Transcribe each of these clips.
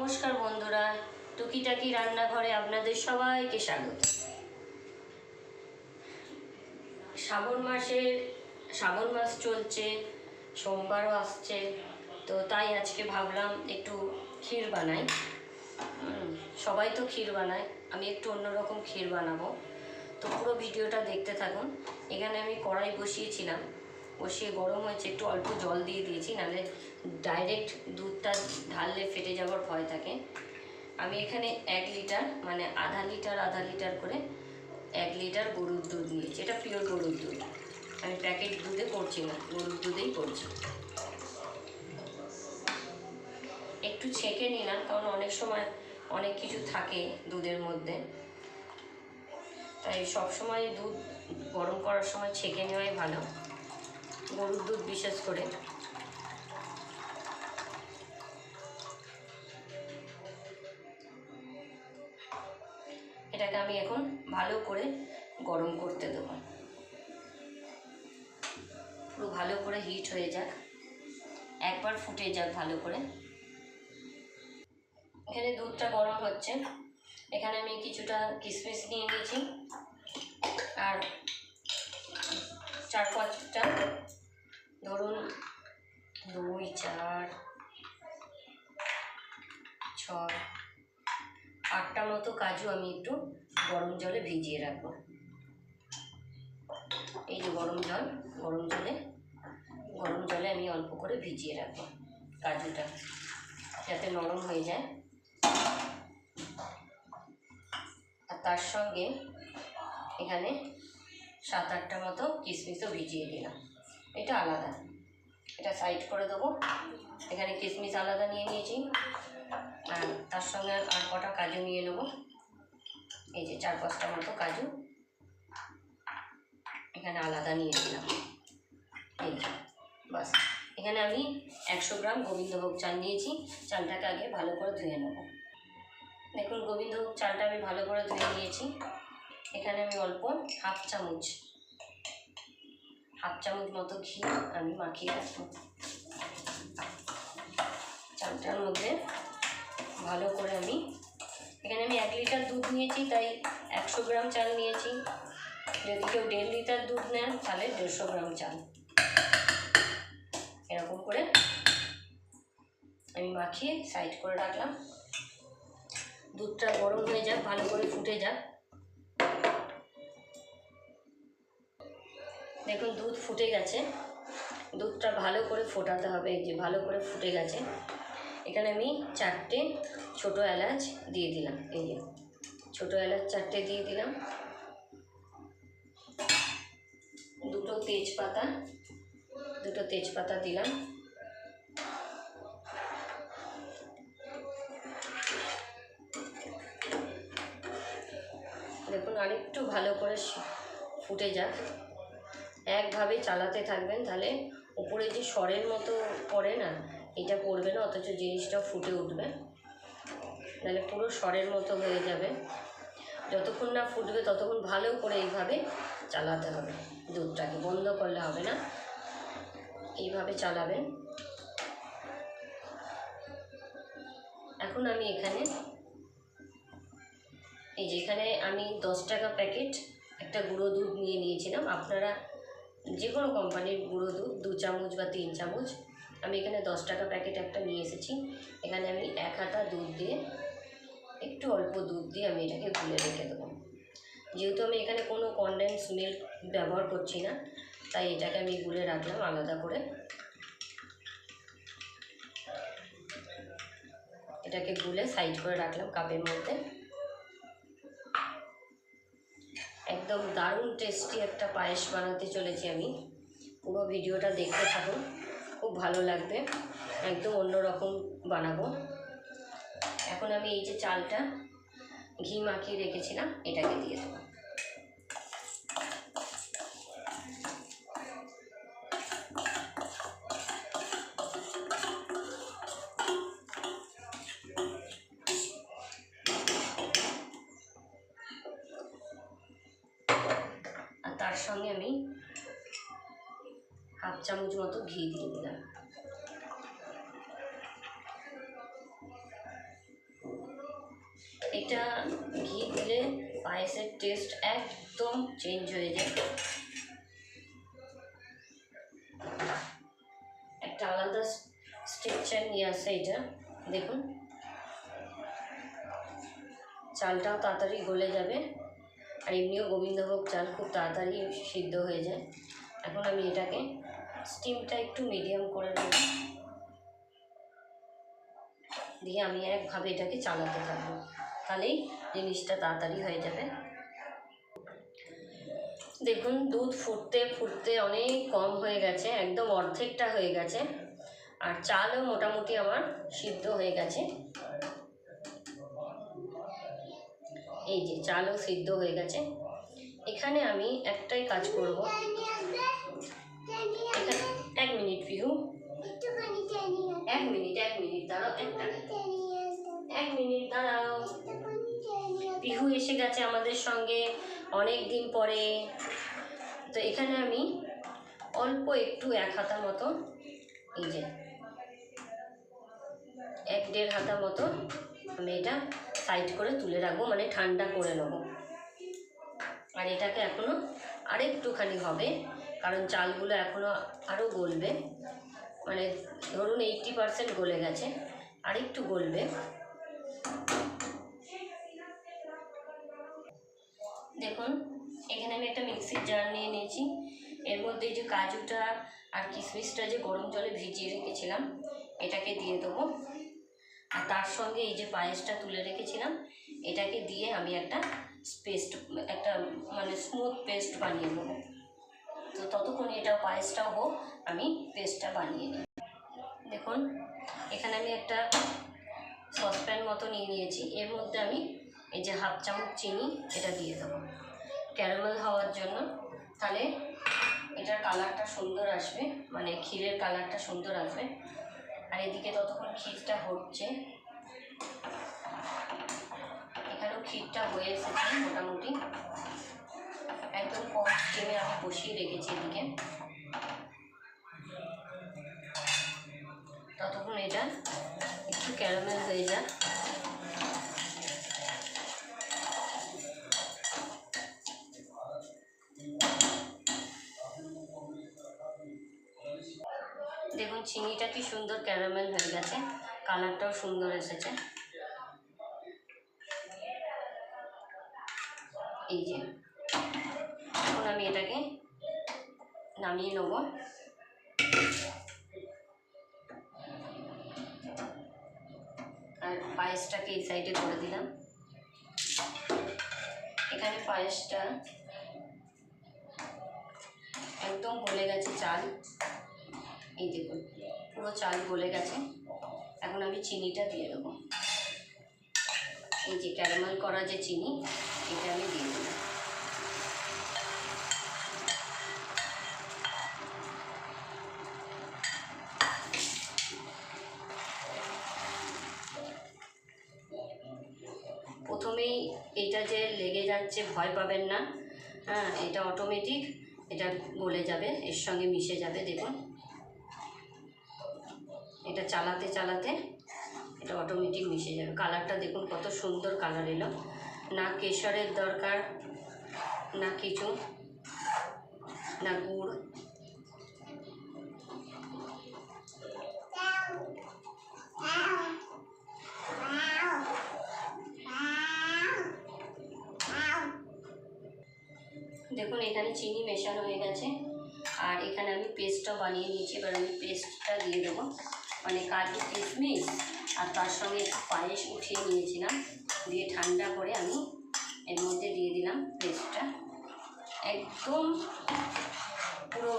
নমস্কার বন্ধুরা, টুকিটাকি রান্নাঘরে আপনাদের সবাইকে স্বাগত। শ্রাবণ মাসের, শ্রাবণ মাস চলছে, সোমবারও আসছে, তো তাই আজকে ভাবলাম একটু ক্ষীর বানাই। সবাই তো ক্ষীর বানায়, আমি একটু অন্যরকম ক্ষীর বানাবো। তো পুরো ভিডিওটা দেখতে থাকুন। এখানে আমি কড়াই বসিয়েছিলাম। বসিয়ে গরম হয়েছে, একটু অল্প জল দিয়ে দিয়েছি, নাহলে ডাইরেক্ট দুধটা ঢাললে ফেটে যাওয়ার ভয় থাকে। আমি এখানে এক লিটার মানে আধা লিটার আধা লিটার করে এক লিটার গরুর দুধ নিয়েছি। এটা পিওর গরুর দুধ। আমি প্যাকেট দুধে করছি না, গরুর দুধেই করছি। একটু ছেঁকে নিলাম, কারণ অনেক সময় অনেক কিছু থাকে দুধের মধ্যে। তাই সব সময় দুধ গরম করার সময় ছেঁকে নেওয়াই ভালো। গরুর দুধ বিশেষ করে। এটাকে আমি এখন ভালো করে গরম করতে দেবো। পুরো ভালো করে হিট হয়ে যাক। একবার ফুটে যাক ভালো করে। এখানে দুধটা গরম হচ্ছে। এখানে আমি কিছুটা কিশমিশ নিয়ে নিয়েছি। আর চার পাঁচটা ধরুন দুই, চার, ছয়, আটটা মতো কাজু আমি একটু গরম জলে ভিজিয়ে রাখব। এই যে গরম জল, গরম জলে গরম জলে আমি অল্প করে ভিজিয়ে রাখব কাজুটা যাতে নরম হয়ে যায়। আর তার সঙ্গে এখানে সাত, আটটা মতো কিশমিশও ভিজিয়ে দিলাম। এটা আলাদা। এটা সাইড করে দেবো। এখানে কিশমিশ আলাদা নিয়ে নিয়েছি। আর তার সঙ্গে আর কটা কাজু নিয়ে নেব। এই যে চার পাঁচটা মতো কাজু। এখানে আলাদা নিয়ে নিলাম। এই বাস। এখানে আমি একশো গ্রাম গোবিন্দভোগ চাল নিয়েছি। চালটাকে আগে ভালো করে ধুয়ে নেব। দেখুন, গোবিন্দভোগ চালটা আমি ভালো করে ধুয়ে নিয়েছি। এখানে আমি অল্প হাফ চামচ হাফ চামচ মতো ঘি আমি মাখিয়ে রাখব। চালটার মধ্যে ভালো করে আমি, এখানে আমি এক লিটার দুধ নিয়েছি, তাই একশো গ্রাম চাল নিয়েছি। যদি কেউ দেড় লিটার দুধ নেন, তাহলে দেড়শো গ্রাম চাল। এরকম করে আমি মাখিয়ে সাইড করে রাখলাম। দুধটা গরম হয়ে যাক, ভালো করে ফুটে যাক। দেখুন, দুধ ফুটে গেছে। দুধটা ভালো করে ফোটাতে হবে, এই যে ভালো করে ফুটে গেছে। এখানে আমি চারটে ছোটো এলাচ দিয়ে দিলাম, এই যে। ছোটো এলাচ চারটে দিয়ে দিলাম। দুটো তেজপাতা দুটো তেজপাতা দিলাম। দেখুন, আরেকটু ভালো করে ফুটে যাক। একভাবে চালাতে থাকবেন, তাহলে উপরে যে স্বরের মতো পড়ে না, এটা পড়বে না, অথচ জিনিসটা ফুটে উঠবে। তাহলে পুরো স্বরের মতো হয়ে যাবে। যতক্ষণ না ফুটবে, ততক্ষণ ভালো করে এইভাবে চালাতে হবে দুধটাকে। বন্ধ করলে হবে না। এইভাবে চালাবেন। এখন আমি এখানে, এই যেখানে আমি দশ টাকা প্যাকেট একটা গুঁড়ো দুধ নিয়ে নিয়েছিলাম। আপনারা যে কোনো কোম্পানির গুঁড়ো দুধ, দু চামচ বা তিন চামচ। আমি এখানে দশ টাকা প্যাকেট একটা নিয়ে এসেছি। এখানে আমি এক হাতা দুধ দিয়ে, একটু অল্প দুধ দিয়ে আমি এটাকে গুলে রেখে দেবো। যেহেতু আমি এখানে কোনো কনডেন্স মিল্ক ব্যবহার করছি না, তাই এটাকে আমি গুলে রাখলাম আলাদা করে। এটাকে গুলে সাইড করে রাখলাম কাপের মধ্যে। একদম দারুণ টেস্টি একটা পায়েস বানাতে চলেছি আমি। পুরো ভিডিওটা দেখতে থাকুন, খুব ভালো লাগবে। একদম অন্যরকম বানাবো। এখন আমি এই যে চালটা ঘি মাখিয়ে রেখেছিলাম, এটাকে দিয়ে দেবো। চামচ মতো ঘি দিয়ে দিলাম। এটা ঘি দিলে পায়েসের টেস্ট একদম চেঞ্জ হয়ে যায়। একটা আলাদা স্ট্রাকচার নিয়ে আসে এটা, দেখুন। চালটাও তাড়াতাড়ি গলে যাবে আর এমনিও গোবিন্দভোগ চাল খুব তাড়াতাড়ি সিদ্ধ হয়ে যায়। এখন আমি এটাকে স্টিমটা একটু মিডিয়াম করে দেব দিয়ে আমি একভাবে এটাকে চালাতে থাকব। তাহলেই জিনিসটা তাড়াতাড়ি হয়ে যাবে। দেখুন, দুধ ফুটতে ফুটতে অনেক কম হয়ে গেছে, একদম অর্ধেকটা হয়ে গেছে। আর চালও মোটামুটি আমার সিদ্ধ হয়ে গেছে। এই যে চালও সিদ্ধ হয়ে গেছে। এখানে আমি একটাই কাজ করব। এক মিনিট পিহু এক মিনিট এক মিনিট, দাঁড়াও এক মিনিট, দাঁড়াও। পিহু এসে গেছে আমাদের সঙ্গে অনেক দিন পরে। তো এখানে আমি অল্প একটু এক হাতা মতো, এই যে, এক দেড় হাতা মতো আমি এটা সাইড করে তুলে রাখব মানে ঠান্ডা করে নেব। আর এটাকে এখনও আরেকটুখানি হবে। কারণ চালগুলো এখনও আরও গলবে। মানে ধরুন এইটটি পারসেন্ট গলে গেছে আরেকটু গলবে। দেখুন, এখানে আমি একটা মিক্সির জার নিয়ে নিয়েছি। এর মধ্যে যে কাজুটা আর কিশমিশটা যে গরম জলে ভিজিয়ে রেখেছিলাম, এটাকে দিয়ে দেবো। আর তার সঙ্গে এই যে পায়েসটা তুলে রেখেছিলাম, এটাকে দিয়ে আমি একটা পেস্ট, একটা মানে স্মুথ পেস্ট বানিয়ে নেব। তো ততক্ষণ এটা পায়েসটাও হোক, আমি পেস্টটা বানিয়ে নিই। দেখুন, এখানে আমি একটা সসপ্যান মতো নিয়ে নিয়েছি। এর মধ্যে আমি এই যে হাফ চামচ চিনি, এটা দিয়ে দেবো। ক্যারামেল হওয়ার জন্য। তাহলে এটার কালারটা সুন্দর আসবে মানে ক্ষীরের কালারটা সুন্দর আসবে। আর এদিকে ততক্ষণ ক্ষীরটা হচ্ছে। এখানেও ক্ষীরটা হয়ে এসেছে মোটামুটি। একদম কম স্টিমে আমি বসিয়ে রেখেছি এদিকে। ততক্ষণ এটা একটু ক্যারামেল হয়ে যাক। দেখুন, চিনিটা কি সুন্দর ক্যারামেল হয়ে গেছে। কালারটাও সুন্দর এসেছে। এই যে এখন আমি এটাকে নামিয়ে নেব। আর পায়েসটাকে এই সাইডে করে দিলাম। এখানে পায়েসটা একদম গলে গেছে চাল। এই দেখুন, পুরো চাল গলে গেছে। এখন আমি চিনিটা দিয়ে দেবো। এই যে ক্যারামেল করা যে চিনি, এটা আমি দিয়ে দেবো। যে লেগে যাচ্ছে, ভয় পাবেন না। হ্যাঁ এটা অটোমেটিক এটা গলে যাবে, এর সঙ্গে মিশে যাবে, দেখুন। এটা চালাতে চালাতে এটা অটোমেটিক মিশে যাবে। কালারটা দেখুন, কত সুন্দর কালার এলো। না কেশরের দরকার, না কিছু, না গুড়। দেখুন, এখানে চিনি মেশানো হয়ে গেছে। আর এখানে আমি পেস্টটাও বানিয়ে নিয়েছি, এবার আমি পেস্টটা দিয়ে দেবো। মানে কাজু কিশমিশ আর তার সঙ্গে একটু পায়েস উঠিয়ে নিয়েছিলাম। দিয়ে ঠান্ডা করে আমি এর মধ্যে দিয়ে দিলাম পেস্টটা। একদম পুরো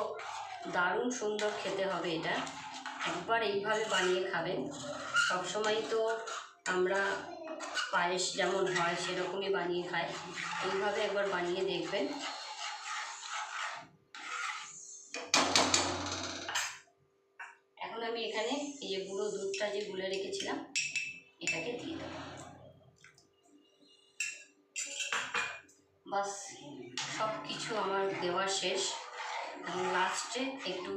দারুণ সুন্দর খেতে হবে এটা। একবার এইভাবে বানিয়ে খাবেন। সবসময় তো আমরা পায়েস যেমন হয়, সেরকমই বানিয়ে খাই। এইভাবে একবার বানিয়ে দেখবেন। যে গুঁড়ো দুধটা যে গুলে রেখেছিলাম, এটাকে দিয়ে দেবো। বাস সব কিছু আমার দেওয়া শেষ। এখন লাস্টে একটু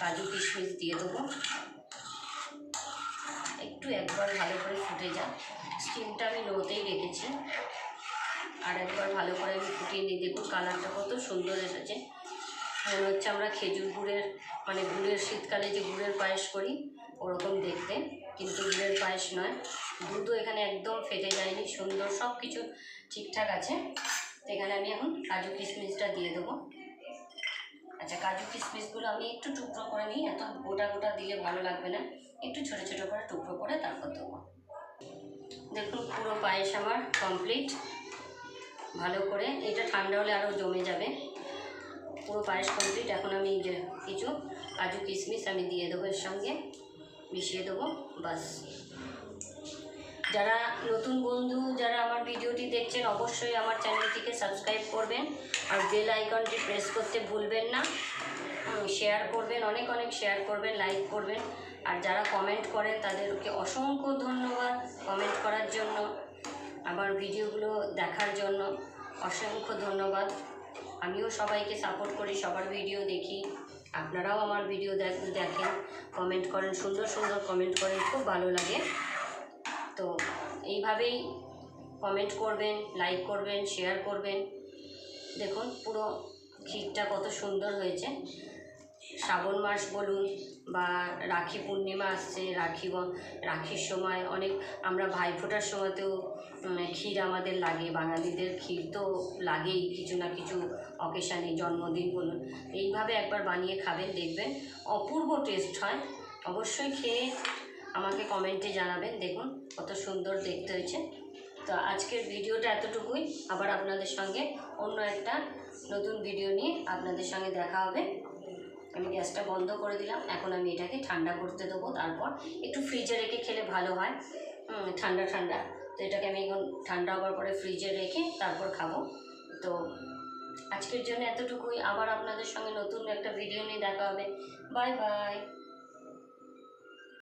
কাজু কিশমিশ দিয়ে দেবো। একটু একবার ভালো করে ফুটে যাক। স্টিমটা আমি লোতেই রেখেছি। আর একবার ভালো করে আমি ফুটিয়ে নিই। দেখুন কালারটা কত সুন্দর এসেছে। মনে হচ্ছে আমরা খেজুর গুড়ের মানে গুড়ের শীতকালে যে গুড়ের পায়েস করি ওরকম দেখতে, কিন্তু গুড়ের পায়েস নয়। দুধও এখানে একদম ফেটে যায়নি, সুন্দর সব কিছু ঠিকঠাক আছে। তো এখানে আমি এখন কাজু কিশমিশটা দিয়ে দেবো। আচ্ছা কাজু কিশমিশগুলো আমি একটু টুকরো করে নিই, এত গোটা গোটা দিলে ভালো লাগবে না। একটু ছোটো ছোটো করে টুকরো করে তারপর দেবো। দেখুন, পুরো পায়েস আমার কমপ্লিট ভালো করে, এটা ঠান্ডা হলে আরও জমে যাবে। পুরো পায়েস কমপ্লিট এখন আমি কিছু কাজু কিশমিশ আমি দিয়ে দেবো এর সঙ্গে। মিশিয়ে দেবো, বাস। যারা নতুন বন্ধু, যারা আমার ভিডিওটি দেখছেন, অবশ্যই আমার চ্যানেলটিকে সাবস্ক্রাইব করবেন আর বেল আইকনটি প্রেস করতে ভুলবেন না। শেয়ার করবেন, অনেক অনেক শেয়ার করবেন লাইক করবেন। আর যারা কমেন্ট করেন, তাদেরকে অসংখ্য ধন্যবাদ কমেন্ট করার জন্য, আমার ভিডিওগুলো দেখার জন্য। অসংখ্য ধন্যবাদ। আমিও সবাইকে সাপোর্ট করি, সবার ভিডিও দেখি। আপনারাও আমার ভিডিও দেখ- দেখেন। কমেন্ট করেন, সুন্দর সুন্দর কমেন্ট করেন, খুব ভালো লাগে। তো এইভাবেই কমেন্ট করবেন লাইক করবেন শেয়ার করবেন। দেখুন পুরো ক্ষীরটা কত সুন্দর হয়েছে। শ্রাবণ মাস বলুন বা রাখি পূর্ণিমা আসছে, রাখি রাখির সময় অনেক আমরা ভাইফোঁটার সময়তেও ক্ষীর আমাদের লাগে, বাঙালিদের ক্ষীর তো লাগেই কিছু না কিছু অকেশানে জন্মদিন বলুন। এইভাবে একবার বানিয়ে খাবেন, দেখবেন অপূর্ব টেস্ট হয়। অবশ্যই খেয়ে আমাকে কমেন্টে জানাবেন, দেখুন কত সুন্দর দেখতে হয়েছে। তো আজকের ভিডিওটা এতটুকুই। আবার আপনাদের সঙ্গে অন্য একটা নতুন ভিডিও নিয়ে আপনাদের সঙ্গে দেখা হবে। আমি গ্যাসটা বন্ধ করে দিলাম। এখন আমি এটাকে ঠান্ডা করতে দেবো। তারপর একটু ফ্রিজে রেখে খেলে ভালো হয়। ঠান্ডা ঠান্ডা। তো এটাকে আমি এখন ঠান্ডা হওয়ার পরে ফ্রিজে রেখে তারপর খাব। তো আজকের জন্য এতটুকুই। আবার আপনাদের সঙ্গে নতুন একটা ভিডিও নিয়ে দেখা হবে। Bye bye